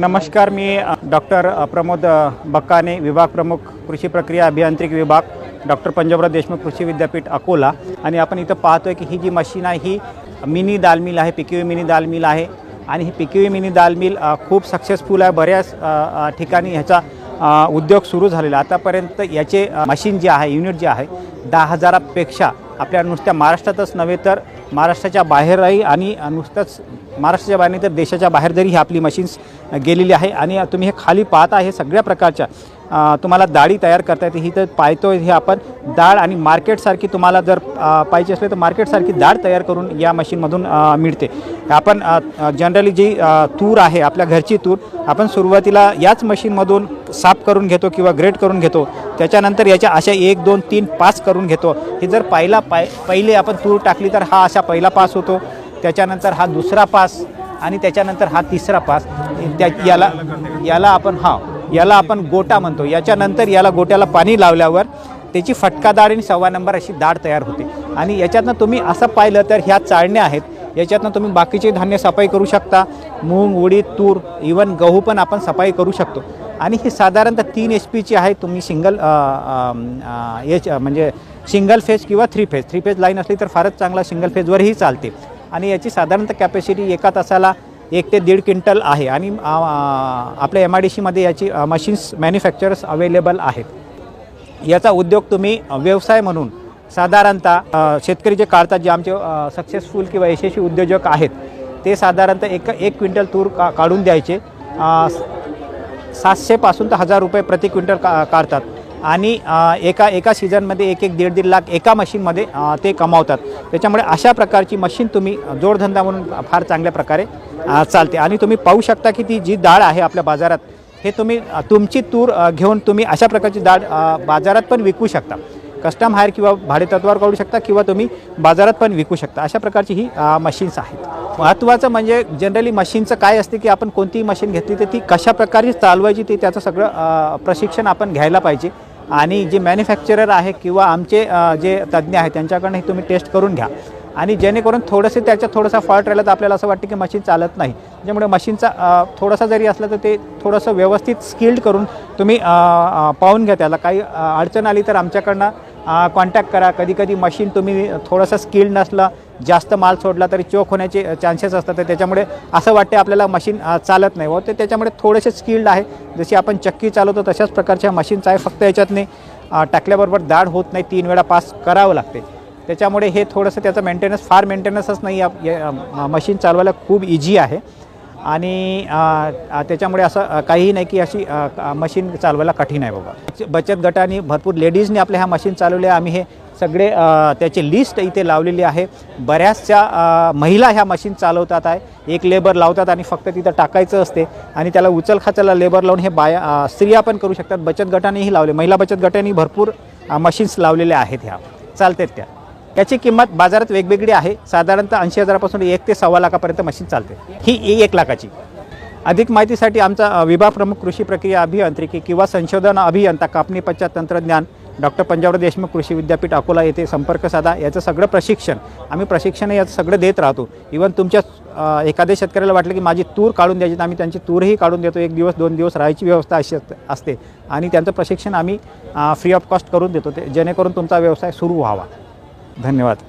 नमस्कार मी डॉक्टर प्रमोद बक्काने विभाग प्रमुख कृषी प्रक्रिया अभियांत्रिकी विभाग डॉक्टर पंजाबराव देशमुख कृषी विद्यापीठ अकोला. आणि आपण इथं पाहतोय की ही जी मशीन आहे ही मिनी दाल मिल आहे पिकिवी मिनी दाल मिल आहे. आणि ही पिकिवी मिनी दाल मिल खूप सक्सेसफुल आहे. बऱ्याच ठिकाणी ह्याचा उद्योग सुरू झालेला आहे. आतापर्यंत याचे मशीन जे आहे युनिट जे आहे दहा हजारापेक्षा आपल्या नुसत्या महाराष्ट्रातच नव्हे तर महाराष्ट्राच्या बाहेरही आणि नुसतंच महाराष्ट्राच्या बाहेर नाही तर देशाच्या बाहेर जरी ही आपली मशीन्स गेलेली आहे. आणि तुम्ही हे खाली पाहता हे सगळ्या प्रकारच्या तुम्हाला डाळी तयार करता येते. ही तर पाहतोय हे आपण. डाळ आणि मार्केटसारखी तुम्हाला जर पाहिजे असले तर मार्केटसारखी डाळ तयार करून या मशीनमधून मिळते. आपण जनरली जी तूर आहे आपल्या घरची तूर आपण सुरुवातीला याच मशीनमधून साफ करून घेतो किंवा ग्रेट करून घेतो. त्याच्यानंतर याच्या अशा एक दोन तीन पास करून घेतो. हे जर पहिला पाय पहिले आपण तूर टाकली तर हा अशा पहिला पास होतो. त्याच्यानंतर हा दुसरा पास आणि त्याच्यानंतर हा तिसरा पास. त्या याला याला आपण हा याला आपण गोटा म्हणतो. याच्यानंतर याला गोट्याला पाणी लावल्यावर त्याची फटका डाळ आणि सव्वा नंबर अशी डाळ तयार होते. आणि याच्यातनं तुम्ही असं पाहिलं तर ह्या चाळण्या आहेत. याच्यातनं तुम्ही बाकीचे धान्य सफाई करू शकता. मूग उडीद तूर इवन गहू पण आपण सफाई करू शकतो. आणि ही साधारणतः तीन एच पीची आहे. तुम्ही सिंगल एच म्हणजे सिंगल फेज किंवा three phase three phase line असली तर फारच चांगला सिंगल फेजवरही चालते. आणि याची साधारणतः कॅपॅसिटी एका तासाला एक ते दीड क्विंटल आहे. आणि आपल्या एम आय डी सीमध्ये याची मशीन्स मॅन्युफॅक्चरर्स अवेलेबल आहेत. याचा उद्योग तुम्ही व्यवसाय म्हणून साधारणतः शेतकरी जे काढतात जे आमचे सक्सेसफुल किंवा यशस्वी उद्योजक आहेत ते साधारणतः एक एक क्विंटल तूर का काढून द्यायचे. सातशेपासून तर हजार रुपये प्रति क्विंटल का काढतात. आणि एका एका सीझनमध्ये एक एक दीड दीड लाख एका मशीनमध्ये ते कमावतात. त्याच्यामुळे अशा प्रकारची मशीन तुम्ही जोडधंदा म्हणून फार चांगल्या प्रकारे चालते. आणि तुम्ही पाहू शकता की ती जी डाळ आहे आपल्या बाजारात हे तुम्ही तुमची तूर घेऊन तुम्ही अशा प्रकारची डाळ बाजारात पण विकू शकता. कस्टम हायर किंवा भाडेतत्वावर काढू शकता किंवा तुम्ही बाजारात पण विकू शकता. अशा प्रकारची ही मशीन्स आहेत. महत्त्वाचं म्हणजे जनरली मशीनचं काय असते की आपण कोणतीही मशीन घेतली तर ती कशा प्रकारे चालवायची ते त्याचं सगळं प्रशिक्षण आपण घ्यायला पाहिजे. आणि जे मॅन्युफॅक्चरर आहे किंवा आमचे जे तज्ज्ञ आहेत त्यांच्याकडनं हे तुम्ही टेस्ट करून घ्या. आणि जेणेकरून थोडंसं त्याच्यात थोडासा फॉल्ट राहिला तर आपल्याला असं वाटतं की मशीन चालत नाही. ज्यामुळे मशीनचा थोडासा जरी असलं तर ते थोडंसं व्यवस्थित स्किल्ड करून तुम्ही पाहून घ्या त्याला. काही अडचण आली तर आमच्याकडनं कॉन्टॅक्ट करा. कधी कधी मशीन तुम्ही थोडंसं स्किल्ड नसलं जास्त माल सोडला तरी चोक होण्याचे चान्सेस असतात. तर त्याच्यामुळे असं वाटते आपल्याला मशीन चालत नाही. हो, व ते त्याच्यामुळे थोडेसे स्किल्ड आहे. जशी आपण चक्की चालवतो तशाच प्रकारच्या मशीन्स आहे. फक्त याच्यातने टाकल्याबरोबर दाढ होत नाही. तीन वेळा पास करावं लागते. त्याच्यामुळे हे थोडंसं त्याचं मेंटेनन्स फार मेंटेनन्सच नाही. या- मशीन चालवायला खूप इझी आहे. आणि त्याच्यामुळे असं काहीही नाही की अशी मशीन चालवायला कठीण आहे बाबा. बचत गटाने भरपूर लेडीजने आपल्या ह्या मशीन चालवल्या. आम्ही हे सगळे त्याची लिस्ट इथे लावलेली आहे. बऱ्याचशा महिला ह्या मशीन चालवतात आहे. एक लेबर लावतात आणि फक्त तिथं टाकायचं असते आणि त्याला उचलखाचाला लेबर लावून हे बाया स्त्रिया पण करू शकतात. बचत गटानेही लावले. महिला बचत गटाने भरपूर मशीन्स लावलेल्या आहेत ह्या. चालतात त्या. याची किंमत बाजारात वेगवेगळी आहे. साधारणतः ऐंशी हजारापासून एक ते सव्वा लाखापर्यंत मशीन चालते. ही एक लाखाची. अधिक माहितीसाठी आमचा विभाग प्रमुख कृषी प्रक्रिया अभियांत्रिकी किंवा संशोधन अभियंता कापणी पश्चात तंत्रज्ञान डॉक्टर पंजाबराव देशमुख कृषी विद्यापीठ अकोला येथे संपर्क साधा. याचं सगळं प्रशिक्षण आम्ही प्रशिक्षण याचं सगळं देत राहतो. इवन तुमच्या एखाद्या शेतकऱ्याला वाटलं की माझी तूर काढून द्यायची तर आम्ही त्यांची तूरही काढून देतो. एक दिवस दोन दिवस राहायची व्यवस्था अशी असते आणि त्यांचं प्रशिक्षण आम्ही फ्री ऑफ कॉस्ट करून देतो. ते जेणेकरून तुमचा व्यवसाय सुरू व्हावा. धन्यवाद.